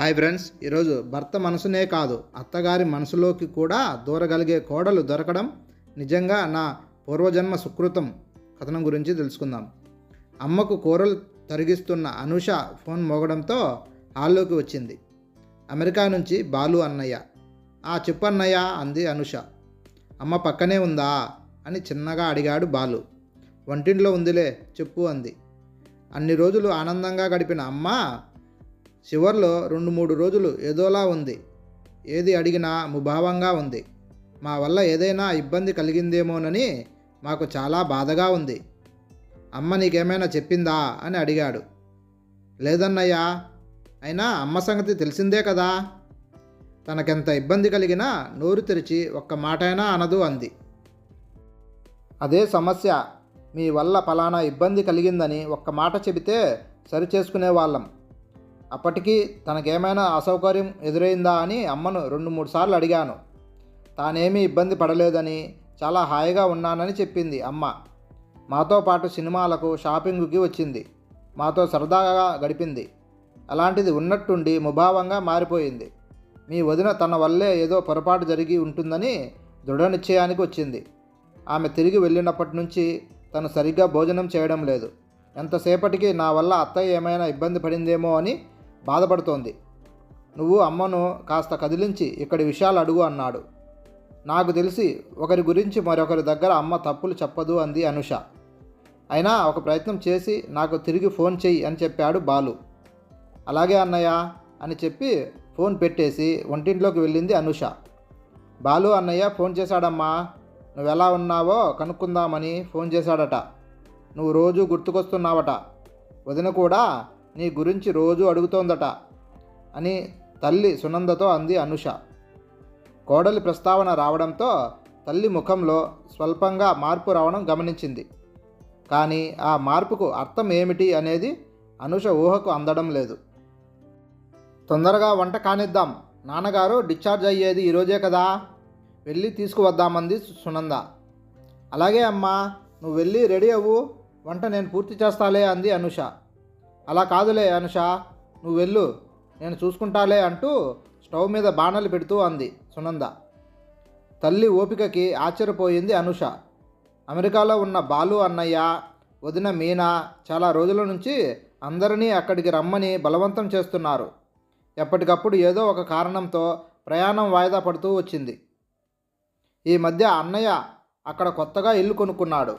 Hi friends ఈరోజు భర్త మనసునే కాదు అత్తగారి మనసులోకి కూడా దూరగలిగే కోడలు దొరకడం నిజంగా నా పూర్వజన్మ సుకృతం కథనం గురించి తెలుసుకుందాం. అమ్మకు కూరలు తరిగిస్తున్న అనుష ఫోన్ మోగడంతో హాల్లోకి వచ్చింది. అమెరికా నుంచి బాలు అన్నయ్య. ఆ చెప్పన్నయ్య అంది అనుష. అమ్మ పక్కనే ఉందా? అని చిన్నగా అడిగాడు బాలు. వంటింట్లో ఉందిలే చెప్పు అంది. అన్ని రోజులు ఆనందంగా గడిపిన అమ్మ చివర్లో రెండు మూడు రోజులు ఏదోలా ఉంది. ఏది అడిగినా ముభావంగా ఉంది. మా వల్ల ఏదైనా ఇబ్బంది కలిగిందేమోనని మాకు చాలా బాధగా ఉంది. అమ్మ నీకేమైనా చెప్పిందా? అని అడిగాడు. లేదన్నయ్యా అయినా అమ్మ సంగతి తెలిసిందే కదా. తనకెంత ఇబ్బంది కలిగినా నోరు తెరిచి ఒక్క మాటైనా అనదు అంది. అదే సమస్య. మీ వల్ల ఫలానా ఇబ్బంది కలిగిందని ఒక్క మాట చెబితే సరిచేసుకునే వాళ్ళం అప్పటికీ తనకేమైనా అసౌకర్యం ఎదురైందా అని అమ్మను రెండు మూడు సార్లు అడిగాను. తానేమీ ఇబ్బంది పడలేదని చాలా హాయిగా ఉన్నానని చెప్పింది అమ్మ. మాతో పాటు సినిమాలకు షాపింగ్కి వచ్చింది. మాతో సరదాగా గడిపింది. అలాంటిది ఉన్నట్టుండి ముభావంగా మారిపోయింది. మీ వదిన తన వల్లే ఏదో పొరపాటు జరిగి ఉంటుందని దృఢ నిశ్చయానికి వచ్చింది. ఆమె తిరిగి వెళ్ళినప్పటి నుంచి తను సరిగ్గా భోజనం చేయడం లేదు. ఎంతసేపటికి నా వల్ల అత్తయ్య ఏమైనా ఇబ్బంది పడిందేమో అని బాధపడుతోంది. నువ్వు అమ్మను కాస్త కదిలించి ఇక్కడి విషయాలు అడుగు అన్నాడు. నాకు తెలిసి ఒకరి గురించి మరొకరి దగ్గర అమ్మ తప్పులు చెప్పదు అంది అనుష. అయినా ఒక ప్రయత్నం చేసి నాకు తిరిగి ఫోన్ చెయ్యి అని చెప్పాడు బాలు. అలాగే అన్నయ్య అని చెప్పి ఫోన్ పెట్టేసి వంటింట్లోకి వెళ్ళింది అనుష. బాలు అన్నయ్య ఫోన్ చేశాడమ్మా. నువ్వు ఎలా ఉన్నావో కనుక్కుందామని ఫోన్ చేశాడట. నువ్వు రోజు గుర్తుకొస్తున్నావట. వదిన కూడా నీ గురించి రోజు అడుగుతోందట అని తల్లి సునందతో అంది అనుష. కోడలి ప్రస్తావన రావడంతో తల్లి ముఖంలో స్వల్పంగా మార్పు రావడం గమనించింది. కానీ ఆ మార్పుకు అర్థం ఏమిటి అనేది అనుష ఊహకు అందడం లేదు. తొందరగా వంట కానిద్దాం. నాన్నగారు డిశ్చార్జ్ అయ్యేది ఈరోజే కదా? వెళ్ళి తీసుకువద్దామంది సునంద. అలాగే అమ్మా నువ్వు వెళ్ళి రెడీ అవ్వు. వంట నేను పూర్తి చేస్తాలే అంది అనుష. అలా కాదులే అనుష నువ్వు వెళ్ళు నేను చూసుకుంటాలే అంటూ స్టవ్ మీద బాణలు పెడుతూ అంది సునంద. తల్లి ఓపికకి ఆశ్చర్యపోయింది అనుష. అమెరికాలో ఉన్న బాలు అన్నయ్య వదిన మీనా చాలా రోజుల నుంచి అందరినీ అక్కడికి రమ్మని బలవంతం చేస్తున్నారు. ఎప్పటికప్పుడు ఏదో ఒక కారణంతో ప్రయాణం వాయిదా పడుతూ వచ్చింది. ఈ మధ్య అన్నయ్య అక్కడ కొత్తగా ఇల్లు కొనుక్కున్నాడు.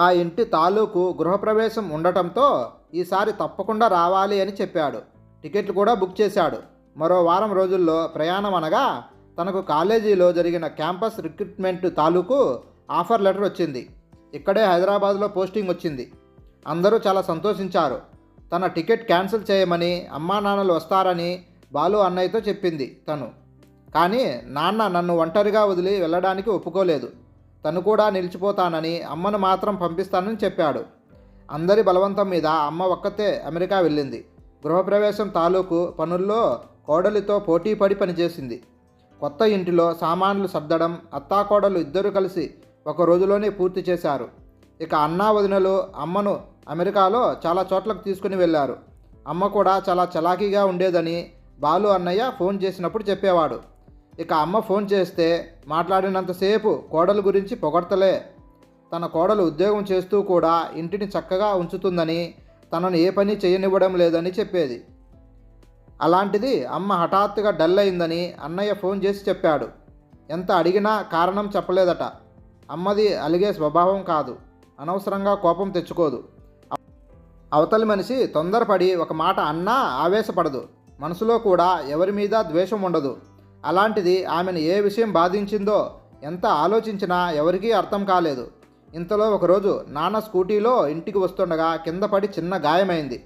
ఆ ఇంటి తాలూకు గృహప్రవేశం ఉండటంతో ఈసారి తప్పకుండా రావాలి అని చెప్పాడు. టికెట్లు కూడా బుక్ చేశాడు. మరో వారం రోజుల్లో ప్రయాణం అనగా తనకు కాలేజీలో జరిగిన క్యాంపస్ రిక్రూట్మెంట్ తాలూకు ఆఫర్ లెటర్ వచ్చింది. ఇక్కడే హైదరాబాద్లో పోస్టింగ్ వచ్చింది. అందరూ చాలా సంతోషించారు. తన టికెట్ క్యాన్సిల్ చేయమని అమ్మా నాన్నలు వస్తారని బాలు అన్నయ్యతో చెప్పింది తను. కానీ నాన్న నన్ను ఒంటరిగా వదిలి వెళ్ళడానికి ఒప్పుకోలేదు. తను కూడా నిలిచిపోతానని అమ్మను మాత్రం పంపిస్తానని చెప్పాడు. అందరి బలవంతం మీద అమ్మ ఒక్కతే అమెరికా వెళ్ళింది. గృహప్రవేశం తాలూకు పనుల్లో కోడలితో పోటీ పడి పనిచేసింది. కొత్త ఇంటిలో సామాన్లు సర్దడం అత్తాకోడలు ఇద్దరు కలిసి ఒక రోజులోనే పూర్తి చేశారు. ఇక అన్నా వదినలు అమ్మను అమెరికాలో చాలా చోట్లకు తీసుకుని వెళ్ళారు. అమ్మ కూడా చాలా చలాకీగా ఉండేదని బాలు అన్నయ్య ఫోన్ చేసినప్పుడు చెప్పేవాడు. ఇక అమ్మ ఫోన్ చేస్తే మాట్లాడినంతసేపు కోడలు గురించి పొగడతలే తన కోడలు ఉద్యోగం చేస్తూ కూడా ఇంటిని చక్కగా ఉంచుతుందని తనను ఏ పని చేయనివ్వడం లేదని చెప్పేది. అలాంటిది అమ్మ హఠాత్తుగా డల్ అయిందని అన్నయ్య ఫోన్ చేసి చెప్పాడు. ఎంత అడిగినా కారణం చెప్పలేదట. అమ్మది అలిగే స్వభావం కాదు. అనవసరంగా కోపం తెచ్చుకోదు. అవతలి మనిషి తొందరపడి ఒక మాట అన్నా ఆవేశపడదు. మనసులో కూడా ఎవరి మీద ద్వేషం ఉండదు. అలాంటిది ఆమెను ఏ విషయం బాధించిందో ఎంత ఆలోచించినా ఎవరికీ అర్థం కాలేదు. ఇంతలో ఒకరోజు నాన్న స్కూటీలో ఇంటికి వస్తుండగా కింద పడి చిన్న గాయమైంది.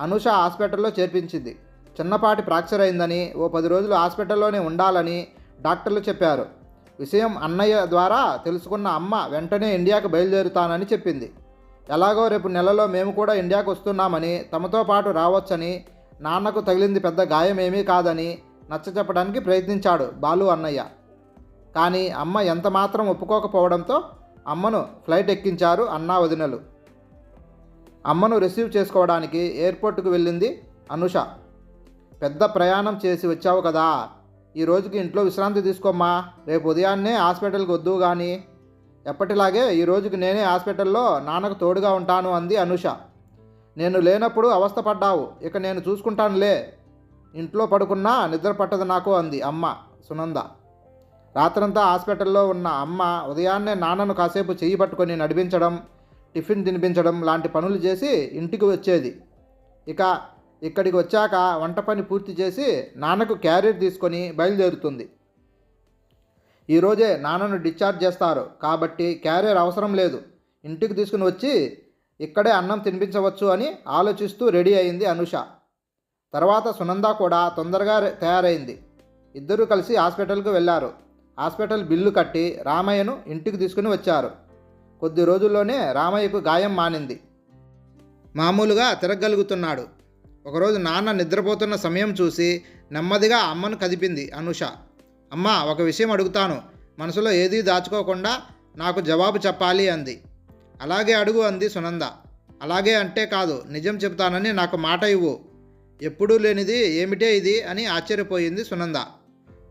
అనుష హాస్పిటల్లో చేర్పించింది. చిన్నపాటి ఫ్రాక్చర్ అయిందని ఓ పది రోజులు హాస్పిటల్లోనే ఉండాలని డాక్టర్లు చెప్పారు. విషయం అన్నయ్య ద్వారా తెలుసుకున్న అమ్మ వెంటనే ఇండియాకు బయలుదేరుతానని చెప్పింది. ఎలాగో రేపు నెలలో మేము కూడా ఇండియాకు వస్తున్నామని తమతో పాటు రావచ్చని నాన్నకు తగిలింది పెద్ద గాయం ఏమీ కాదని నచ్చచెప్పడానికి ప్రయత్నించాడు బాలు అన్నయ్య. కానీ అమ్మ ఎంత మాత్రం ఒప్పుకోకపోవడంతో అమ్మను ఫ్లైట్ ఎక్కించారు అన్నా వదినలు. అమ్మను రిసీవ్ చేసుకోవడానికి ఎయిర్పోర్ట్కు వెళ్ళింది అనుష. పెద్ద ప్రయాణం చేసి వచ్చావు కదా. ఈ రోజుకి ఇంట్లో విశ్రాంతి తీసుకోమ్మా. రేపు ఉదయాన్నే హాస్పిటల్కి వద్దు కానీ ఎప్పటిలాగే ఈ రోజుకి నేనే హాస్పిటల్లో నాన్నకు తోడుగా ఉంటాను అంది అనుష. నేను లేనప్పుడు అవస్థపడ్డావు. ఇక నేను చూసుకుంటానులే. ఇంట్లో పడుకున్నా నిద్ర పట్టదు నాకు అంది అమ్మ సునంద. రాత్రంతా హాస్పిటల్లో ఉన్న అమ్మ ఉదయాన్నే నాన్నను కాసేపు చేయి పట్టుకొని నడిపించడం టిఫిన్ తినిపించడం లాంటి పనులు చేసి ఇంటికి వచ్చేది. ఇక ఇక్కడికి వచ్చాక వంట పని పూర్తి చేసి నాన్నకు క్యారియర్ తీసుకొని బయలుదేరుతుంది. ఈరోజే నాన్నను డిశ్చార్జ్ చేస్తారు. కాబట్టి క్యారియర్ అవసరం లేదు. ఇంటికి తీసుకుని వచ్చి ఇక్కడే అన్నం తినిపించవచ్చు అని ఆలోచిస్తూ రెడీ అయింది అనుష. తర్వాత సునంద కూడా తొందరగా తయారైంది. ఇద్దరూ కలిసి హాస్పిటల్కి వెళ్ళారు హాస్పిటల్ బిల్లు కట్టి రామయ్యను ఇంటికి తీసుకుని వచ్చారు. కొద్ది రోజుల్లోనే రామయ్యకు గాయం మానింది. మామూలుగా తిరగలుగుతున్నాడు ఒకరోజు నాన్న నిద్రపోతున్న సమయం చూసి నెమ్మదిగా అమ్మను కదిపింది అనుష. అమ్మ ఒక విషయం అడుగుతాను. మనసులో ఏదీ దాచుకోకుండా నాకు జవాబు చెప్పాలి అంది. అలాగే అడుగు అంది సునంద. అలాగే అంటే కాదు నిజం చెప్తానని నాకు మాట ఇవ్వు. ఎప్పుడూ లేనిది ఏమిటే ఇది అని ఆశ్చర్యపోయింది సునంద.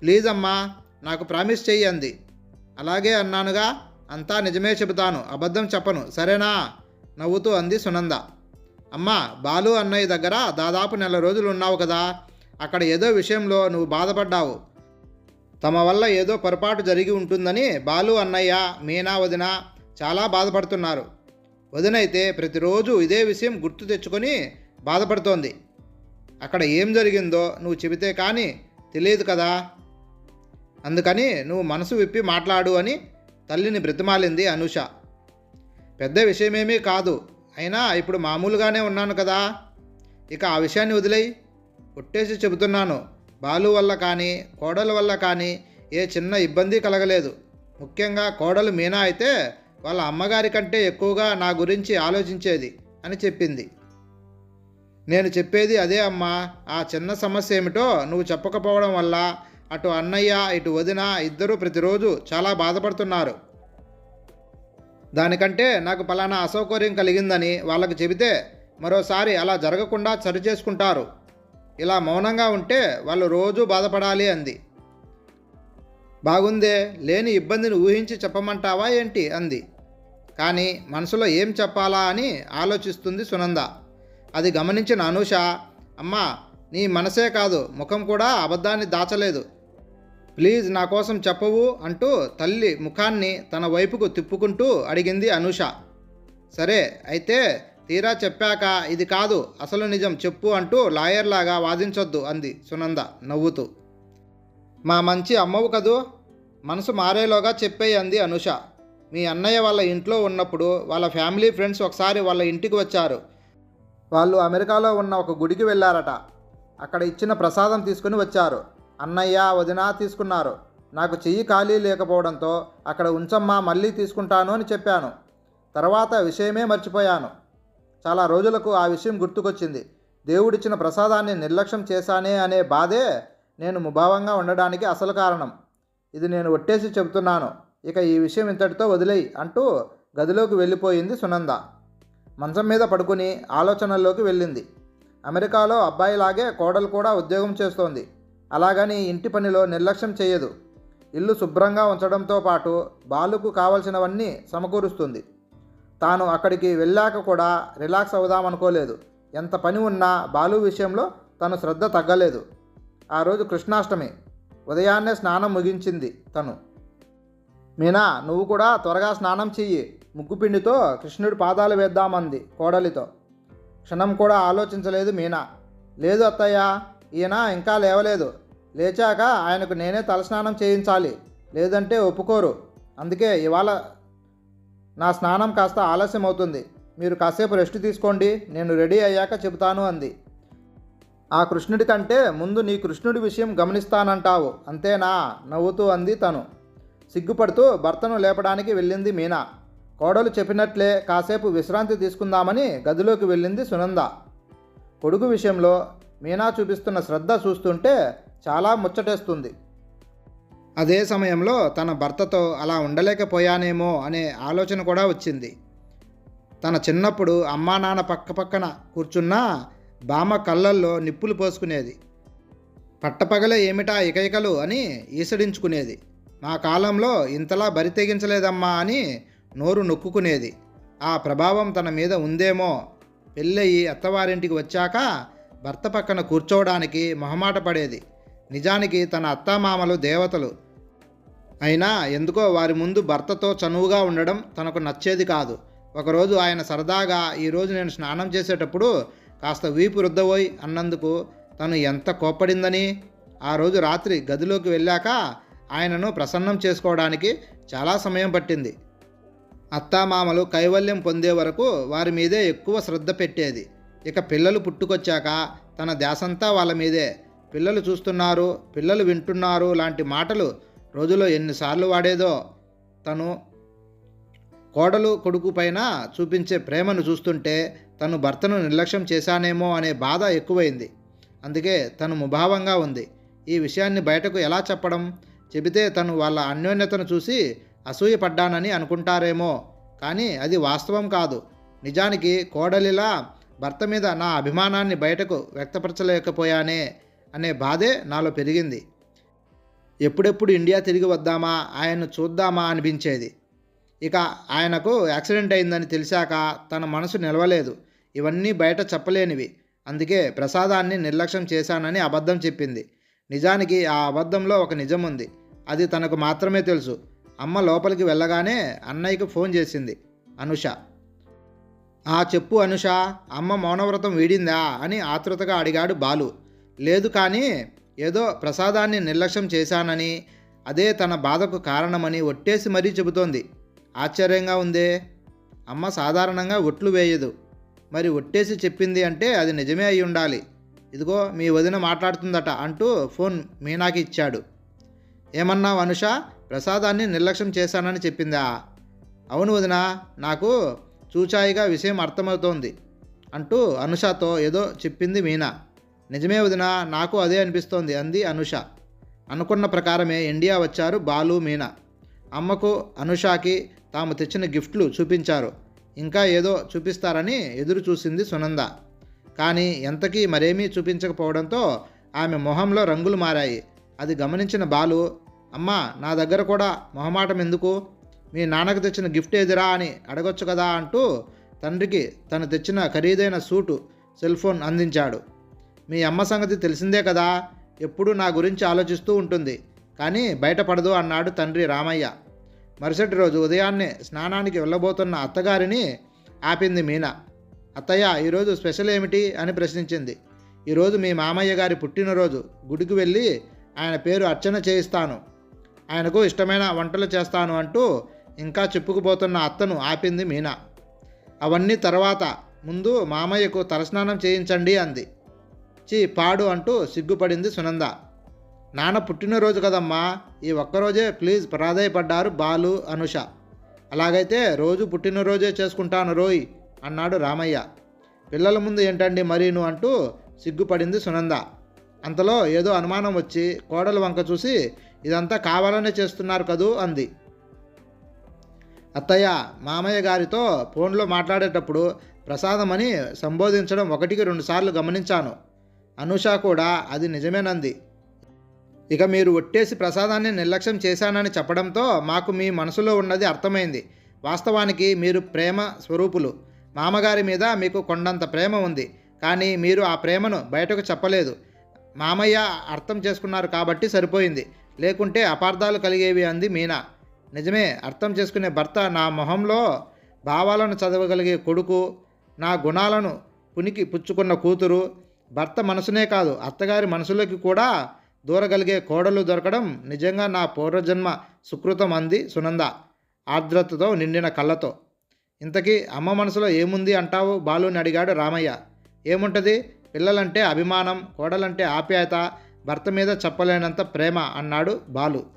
ప్లీజ్ అమ్మా నాకు ప్రామిస్ చెయ్యి అంది. అలాగే అన్నానుగా అంతా నిజమే చెబుతాను అబద్ధం చెప్పను సరేనా? నవ్వుతూ అంది సునంద. అమ్మా బాలు అన్నయ్య దగ్గర దాదాపు నెల రోజులు ఉన్నావు కదా అక్కడ ఏదో విషయంలో నువ్వు బాధపడ్డావు. తమ వల్ల ఏదో పొరపాటు జరిగి ఉంటుందని బాలు అన్నయ్య మీనా వదిన చాలా బాధపడుతున్నారు. వదినైతే ప్రతిరోజు ఇదే విషయం గుర్తు తెచ్చుకొని బాధపడుతోంది. అక్కడ ఏం జరిగిందో నువ్వు చెబితే కానీ తెలియదు కదా? అందుకని నువ్వు మనసు విప్పి మాట్లాడు అని తల్లిని బ్రతిమాలింది అనూష. పెద్ద విషయమేమీ కాదు. అయినా ఇప్పుడు మామూలుగానే ఉన్నాను కదా. ఇక ఆ విషయాన్ని వదిలేయి. కొట్టేసి చెబుతున్నాను. బాలు వల్ల కానీ కోడల వల్ల కానీ ఏ చిన్న ఇబ్బంది కలగలేదు. ముఖ్యంగా కోడలు మీనా అయితే వాళ్ళ అమ్మగారి కంటే ఎక్కువగా నా గురించి ఆలోచించేది అని చెప్పింది. నేను చెప్పేది అదే అమ్మా. ఆ చిన్న సమస్య ఏమిటో నువ్వు చెప్పకపోవడం వల్ల అటు అన్నయ్య ఇటు వదిన ఇద్దరూ ప్రతిరోజు చాలా బాధపడుతున్నారు. దానికంటే నాకు పలానా అసౌకర్యం కలిగిందని వాళ్ళకి చెబితే మరోసారి అలా జరగకుండా సరి చేసుకుంటారు. ఇలా మౌనంగా ఉంటే వాళ్ళు రోజూ బాధపడాలి అంది. బాగుందే లేని ఇబ్బందిని ఊహించి చెప్పమంటావా ఏంటి? అంది. కానీ మనసులో ఏం చెప్పాలా అని ఆలోచిస్తుంది సునంద. అది గమనించిన అనూష అమ్మా నీ మనసే కాదు ముఖం కూడా అబద్ధాన్ని దాచలేదు. ప్లీజ్ నా కోసం చెప్పవు అంటూ తల్లి ముఖాన్ని తన వైపుకు తిప్పుకుంటూ అడిగింది అనూష. సరే అయితే తీరా చెప్పాక ఇది కాదు అసలు నిజం చెప్పు అంటూ లాయర్లాగా వాదించొద్దు అంది సునంద నవ్వుతూ. మా మంచి అమ్మవు కదూ? మనసు మారేలోగా చెప్పేయి అంది అనుష. మీ అన్నయ్య వాళ్ళ ఇంట్లో ఉన్నప్పుడు వాళ్ళ ఫ్యామిలీ ఫ్రెండ్స్ ఒకసారి వాళ్ళ ఇంటికి వచ్చారు. వాళ్ళు అమెరికాలో ఉన్న ఒక గుడికి వెళ్ళారట. అక్కడ ఇచ్చిన ప్రసాదం తీసుకుని వచ్చారు. అన్నయ్య వదిన తీసుకున్నారు. నాకు చెయ్యి ఖాళీ లేకపోవడంతో అక్కడ ఉంచమ్మా మళ్ళీ తీసుకుంటాను అని చెప్పాను. తర్వాత విషయమే మర్చిపోయాను. చాలా రోజులకు ఆ విషయం గుర్తుకొచ్చింది. దేవుడిచ్చిన ప్రసాదాన్ని నిర్లక్ష్యం చేశానే అనే బాధే నేను ముభావంగా ఉండడానికి అసలు కారణం. ఇది నేను ఒట్టేసి చెబుతున్నాను. ఇక ఈ విషయం ఇంతటితో వదిలేయి అంటూ గదిలోకి వెళ్ళిపోయింది సునంద. మంచం మీద పడుకుని ఆలోచనల్లోకి వెళ్ళింది. అమెరికాలో అబ్బాయిలాగే కోడలు కూడా ఉద్యోగం చేస్తోంది. అలాగని ఇంటి పనిలో నిర్లక్ష్యం చేయదు. ఇల్లు శుభ్రంగా ఉంచడంతో పాటు బాలుకు కావలసినవన్నీ సమకూరుస్తుంది. తాను అక్కడికి వెళ్ళాక కూడా రిలాక్స్ అవుదామనుకోలేదు. ఎంత పని ఉన్నా బాలు విషయంలో తను శ్రద్ధ తగ్గలేదు. ఆ రోజు కృష్ణాష్టమి. ఉదయాన్నే స్నానం ముగించింది తను. మీనా నువ్వు కూడా త్వరగా స్నానం చెయ్యి. ముగ్గుపిండితో కృష్ణుడి పాదాలు వేద్దామంది కోడలితో. క్షణం కూడా ఆలోచించలేదు మీనా. లేదు అత్తయ్య. ఈయన ఇంకా లేవలేదు. లేచాక ఆయనకు నేనే తలస్నానం చేయించాలి. లేదంటే ఒప్పుకోరు. అందుకే ఇవాళ నా స్నానం కాస్త ఆలస్యం అవుతుంది మీరు కాసేపు రెస్ట్ తీసుకోండి. నేను రెడీ అయ్యాక చెబుతాను అంది. ఆ కృష్ణుడి కంటే ముందు నీ కృష్ణుడి విషయం గమనిస్తానంటావు. అంతేనా? నవ్వుతూ అంది తను. సిగ్గుపడుతూ భర్తను లేపడానికి వెళ్ళింది మీనా. కోడలు చెప్పినట్లే కాసేపు విశ్రాంతి తీసుకుందామని గదిలోకి వెళ్ళింది సునంద. కొడుకు విషయంలో మీనా చూపిస్తున్న శ్రద్ధ చూస్తుంటే చాలా ముచ్చటేస్తుంది. అదే సమయంలో తన భర్తతో అలా ఉండలేకపోయానేమో అనే ఆలోచన కూడా వచ్చింది. తన చిన్నప్పుడు అమ్మా నాన్న పక్క పక్కన కూర్చున్నా బామ్మ కళ్ళల్లో నిప్పులు పోసుకునేది. పట్టపగలే ఏమిటా ఇకైకలు అని ఈసడించుకునేది. మా కాలంలో ఇంతలా బరి తెగించలేదమ్మా అని నోరు నొక్కుకునేది. ఆ ప్రభావం తన మీద ఉందేమో. పెళ్ళయి అత్తవారింటికి వచ్చాక భర్త పక్కన కూర్చోవడానికి మొహమాట పడేది. నిజానికి తన అత్తామామలు దేవతలు. అయినా ఎందుకో వారి ముందు భర్తతో చనువుగా ఉండడం తనకు నచ్చేది కాదు. ఒకరోజు ఆయన సరదాగా ఈరోజు నేను స్నానం చేసేటప్పుడు కాస్త వీపు రుద్దబోయి అన్నందుకు తను ఎంత కోప్పడిందని? ఆ రోజు రాత్రి గదిలోకి వెళ్ళాక ఆయనను ప్రసన్నం చేసుకోవడానికి చాలా సమయం పట్టింది. అత్తామామలు కైవల్యం పొందే వరకు వారి మీదే ఎక్కువ శ్రద్ధ పెట్టేది. ఇక పిల్లలు పుట్టుకొచ్చాక తన ధ్యాసంతా వాళ్ళ మీదే. పిల్లలు చూస్తున్నారు పిల్లలు వింటున్నారు లాంటి మాటలు రోజులో ఎన్నిసార్లు వాడేదో. తను కోడలు కొడుకు పైన చూపించే ప్రేమను చూస్తుంటే తను భర్తను నిర్లక్ష్యం చేశానేమో అనే బాధ ఎక్కువైంది. అందుకే తను ముభావంగా ఉంది. ఈ విషయాన్ని బయటకు ఎలా చెప్పడం? చెబితే తను వాళ్ళ అన్యోన్యతను చూసి అసూయపడ్డానని అనుకుంటారేమో. కానీ అది వాస్తవం కాదు. నిజానికి కోడలిలా భర్త మీద నా అభిమానాన్ని బయటకు వ్యక్తపరచలేకపోయానే అనే బాధే నాలో పెరిగింది. ఎప్పుడెప్పుడు ఇండియా తిరిగి వద్దామా ఆయన్ను చూద్దామా అనిపించేది. ఇక ఆయనకు యాక్సిడెంట్ అయిందని తెలిసాక తన మనసు నిలవలేదు. ఇవన్నీ బయట చెప్పలేనివి. అందుకే ప్రసాదాన్ని నిర్లక్ష్యం చేశానని అబద్ధం చెప్పింది. నిజానికి ఆ అబద్ధంలో ఒక నిజం ఉంది అది తనకు మాత్రమే తెలుసు. అమ్మ లోపలికి వెళ్ళగానే అన్నయ్యకు ఫోన్ చేసింది. అనుష ఆ చెప్పు అనుష అమ్మ మౌనవ్రతం వీడిందా అని ఆతృతగా అడిగాడు బాలు. లేదు కానీ ఏదో ప్రసాదాన్ని నిర్లక్ష్యం చేశానని అదే తన బాధకు కారణమని ఒట్టేసి మరీ చెబుతోంది. ఆశ్చర్యంగా ఉందే. అమ్మ సాధారణంగా ఒట్లు వేయదు. మరి ఒట్టేసి చెప్పింది అంటే అది నిజమే అయి ఉండాలి. ఇదిగో మీ వదిన మాట్లాడుతుందట అంటూ ఫోన్ మీనాకి ఇచ్చాడు. ఏమన్నావు అనుష ప్రసాదాన్ని నిర్లక్ష్యం చేశానని చెప్పిందా? అవును వదిన నాకు చూచాయిగా విషయం అర్థమవుతోంది అంటూ అనుషతో ఏదో చెప్పింది మీనా. నిజమే వదిన నాకు అదే అనిపిస్తోంది అంది అనుష. అనుకున్న ప్రకారమే ఇండియా వచ్చారు బాలు మీనా. అమ్మకు అనుషాకి తాము తెచ్చిన గిఫ్ట్లు చూపించారు. ఇంకా ఏదో చూపిస్తారని ఎదురు చూసింది సునంద. కానీ ఎంతకీ మరేమీ చూపించకపోవడంతో ఆమె మొహంలో రంగులు మారాయి. అది గమనించిన బాలు అమ్మా నా దగ్గర కూడా మొహమాటం ఎందుకు మీ నాన్నకు తెచ్చిన గిఫ్ట్ ఏదిరా అని అడగొచ్చు కదా అంటూ తండ్రికి తను తెచ్చిన ఖరీదైన సూటు సెల్ ఫోన్ అందించాడు. మీ అమ్మ సంగతి తెలిసిందే కదా? ఎప్పుడూ నా గురించి ఆలోచిస్తూ ఉంటుంది. కానీ బయటపడదు అన్నాడు తండ్రి రామయ్య. మరుసటి రోజు ఉదయాన్నే స్నానానికి వెళ్ళబోతున్న అత్తగారిని ఆపింది మీనా. అత్తయ్య ఈరోజు స్పెషల్ ఏమిటి? అని ప్రశ్నించింది. ఈరోజు మీ మామయ్య గారి పుట్టినరోజు. గుడికి వెళ్ళి ఆయన పేరు అర్చన చేయిస్తాను. ఆయనకు ఇష్టమైన వంటలు చేస్తాను అంటూ ఇంకా చెప్పుకుపోతున్న అత్తను ఆపింది మీనా. అవన్నీ తర్వాత. ముందు మామయ్యకు తలస్నానం చేయించండి అంది. చీ పాడు అంటూ సిగ్గుపడింది సునంద. నాన్న పుట్టినరోజు కదమ్మా ఈ ఒక్కరోజే ప్లీజ్ ప్రాధాయపడ్డారు బాలు అనుష. అలాగైతే రోజు పుట్టినరోజే చేసుకుంటాను రోయ్ అన్నాడు రామయ్య. పిల్లల ముందు ఏంటండి మరీను అంటూ సిగ్గుపడింది సునంద. అంతలో ఏదో అనుమానం వచ్చి కోడలు వంక చూసి ఇదంతా కావాలనే చేస్తున్నారు కదూ అంది. అత్తయ్య మామయ్య గారితో ఫోన్లో మాట్లాడేటప్పుడు ప్రసాదమని సంబోధించడం ఒకటికి రెండుసార్లు గమనించాను. అనుష కూడా అది నిజమేనంది. ఇక మీరు ఒట్టేసి ప్రసాదాన్ని నిర్లక్ష్యం చేశానని చెప్పడంతో మాకు మీ మనసులో ఉన్నది అర్థమైంది. వాస్తవానికి మీరు ప్రేమ స్వరూపులు. మామగారి మీద మీకు కొండంత ప్రేమ ఉంది. కానీ మీరు ఆ ప్రేమను బయటకు చెప్పలేదు. మామయ్య అర్థం చేసుకున్నారు కాబట్టి సరిపోయింది. లేకుంటే అపార్థాలు కలిగేవి అంది మీనా. నిజమే అర్థం చేసుకునే భర్త నా మొహంలో భావాలను చదవగలిగే కొడుకు నా గుణాలను పునికి పుచ్చుకున్న కూతురు భర్త మనసునే కాదు అత్తగారి మనసులోకి కూడా దూరగలిగే కోడలు దొరకడం నిజంగా నా పూర్వజన్మ సుకృతం అంది సునంద ఆర్ద్రతతో నిండిన కళ్ళతో. ఇంతకీ అమ్మ మనసులో ఏముంది అంటావు బాలుని అడిగాడు రామయ్య. ఏముంటుంది? పిల్లలంటే అభిమానం కోడలంటే ఆప్యాయత భర్త మీద చెప్పలేనంత ప్రేమ అన్నాడు బాలు.